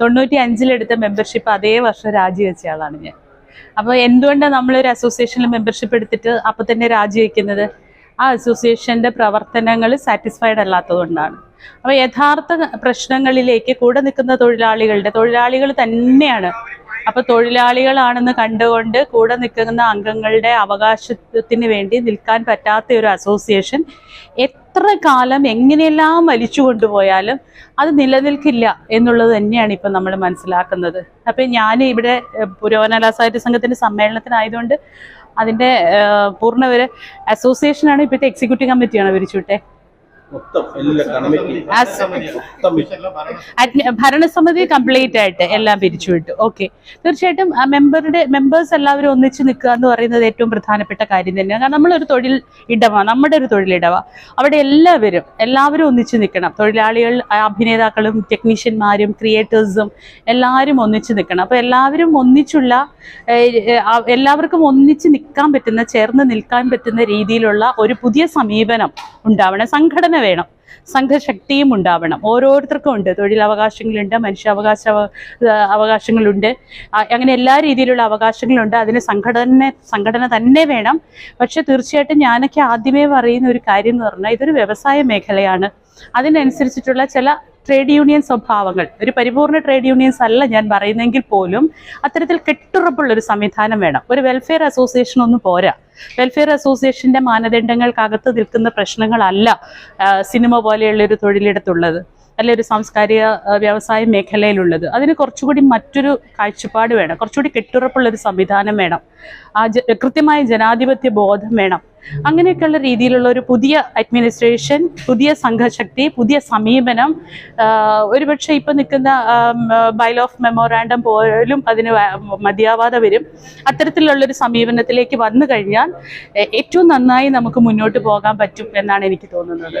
തൊണ്ണൂറ്റി അഞ്ചിലെടുത്ത മെമ്പർഷിപ്പ് അതേ വർഷം രാജിവെച്ച ആളാണ് ഞാൻ. അപ്പോൾ എന്തുകൊണ്ടാണ് നമ്മളൊരു അസോസിയേഷനിൽ മെമ്പർഷിപ്പ് എടുത്തിട്ട് അപ്പോൾ തന്നെ രാജിവെക്കുന്നത്? ആ അസോസിയേഷന്റെ പ്രവർത്തനങ്ങൾ സാറ്റിസ്ഫൈഡ് അല്ലാത്തതുകൊണ്ടാണ്. അപ്പോൾ യഥാർത്ഥ പ്രശ്നങ്ങളിലേക്ക് കൂടെ നിൽക്കുന്ന തൊഴിലാളികളുടെ തൊഴിലാളികൾ തന്നെയാണ് അപ്പോൾ തൊഴിലാളികളാണെന്ന് കണ്ടുകൊണ്ട് കൂടെ നിൽക്കുന്ന അംഗങ്ങളുടെ അവകാശത്തിന് വേണ്ടി നിൽക്കാൻ പറ്റാത്ത ഒരു അസോസിയേഷൻ എത്ര കാലം എങ്ങനെയെല്ലാം വലിച്ചു കൊണ്ടുപോയാലും അത് നിലനിൽക്കില്ല എന്നുള്ളത് തന്നെയാണ് ഇപ്പം നമ്മൾ മനസ്സിലാക്കുന്നത്. അപ്പം ഞാൻ ഇവിടെ പുരോഗമന സാഹിത്യ സംഘത്തിന്റെ സമ്മേളനത്തിനായതുകൊണ്ട് അതിന്റെ പൂർണ ഒരു അസോസിയേഷനാണ് ഇപ്പോഴത്തെ എക്സിക്യൂട്ടീവ് കമ്മിറ്റിയാണ് വിരിച്ചുവിട്ടെ ഭരണസമിതി കംപ്ലീറ്റ് ആയിട്ട് എല്ലാം പിരിച്ചുവിട്ടു ഓക്കെ തീർച്ചയായിട്ടും മെമ്പറുടെ മെമ്പേഴ്സ് എല്ലാവരും ഒന്നിച്ച് നിൽക്കുക എന്ന് പറയുന്നത് ഏറ്റവും പ്രധാനപ്പെട്ട കാര്യം തന്നെയാണ്. കാരണം നമ്മളൊരു തൊഴിൽ ഇടവ നമ്മുടെ ഒരു തൊഴിലിടവ അവിടെ എല്ലാവരും എല്ലാവരും ഒന്നിച്ച് നിൽക്കണം. തൊഴിലാളികൾ അഭിനേതാക്കളും ടെക്നീഷ്യന്മാരും ക്രിയേറ്റേഴ്സും എല്ലാവരും ഒന്നിച്ച് നിൽക്കണം. അപ്പോൾ എല്ലാവരും ഒന്നിച്ചുള്ള എല്ലാവർക്കും ഒന്നിച്ച് നിൽക്കാൻ പറ്റുന്ന ചേർന്ന് നിൽക്കാൻ പറ്റുന്ന രീതിയിലുള്ള ഒരു പുതിയ സമീപനം ഉണ്ടാവണം. സംഘടന വേണം. സംഘശക്തിയും ഉണ്ടാവണം. ഓരോരുത്തർക്കും ഉണ്ട്. തൊഴിലവകാശങ്ങളുണ്ട് മനുഷ്യാവകാശ അവകാശങ്ങളുണ്ട്. അങ്ങനെ എല്ലാ രീതിയിലുള്ള അവകാശങ്ങളുണ്ട്. അതിന് സംഘടന സംഘടന തന്നെ വേണം. പക്ഷെ തീർച്ചയായിട്ടും ഞാനൊക്കെ ആദ്യമേ പറയുന്ന ഒരു കാര്യം എന്ന് പറഞ്ഞാൽ ഇതൊരു വ്യവസായ മേഖലയാണ്. അതിനനുസരിച്ചിട്ടുള്ള ചില ട്രേഡ് യൂണിയൻ സ്വഭാവങ്ങൾ. ഒരു പരിപൂർണ ട്രേഡ് യൂണിയൻസ് അല്ല ഞാൻ പറയുന്നെങ്കിൽ പോലും അത്തരത്തിൽ കെട്ടുറപ്പുള്ള ഒരു സംവിധാനം വേണം. ഒരു വെൽഫെയർ അസോസിയേഷൻ ഒന്നും പോരാ. വെൽഫെയർ അസോസിയേഷന്റെ മാനദണ്ഡങ്ങൾക്കകത്ത് നിൽക്കുന്ന പ്രശ്നങ്ങളല്ല സിനിമ പോലെയുള്ള ഒരു തൊഴിലിടത്തുള്ളത് അല്ലെ ഒരു സാംസ്കാരിക വ്യവസായ മേഖലയിലുള്ളത്. അതിന് കുറച്ചുകൂടി മറ്റൊരു കാഴ്ചപ്പാട് വേണം. കുറച്ചുകൂടി കെട്ടുറപ്പുള്ള ഒരു സംവിധാനം വേണം. ആ കൃത്യമായ ജനാധിപത്യ ബോധം വേണം. അങ്ങനെയൊക്കെയുള്ള രീതിയിലുള്ള ഒരു പുതിയ അഡ്മിനിസ്ട്രേഷൻ പുതിയ സംഘശക്തി പുതിയ സമീപനം ഒരുപക്ഷെ ഇപ്പം നിൽക്കുന്ന ബൈൽ ഓഫ് മെമ്മോറാണ്ടം പോലും അതിന് മതിയാവാതെ വരും. അത്തരത്തിലുള്ളൊരു സമീപനത്തിലേക്ക് വന്നു കഴിഞ്ഞാൽ ഏറ്റവും നന്നായി നമുക്ക് മുന്നോട്ട് പോകാൻ പറ്റും എന്നാണ് എനിക്ക് തോന്നുന്നത്.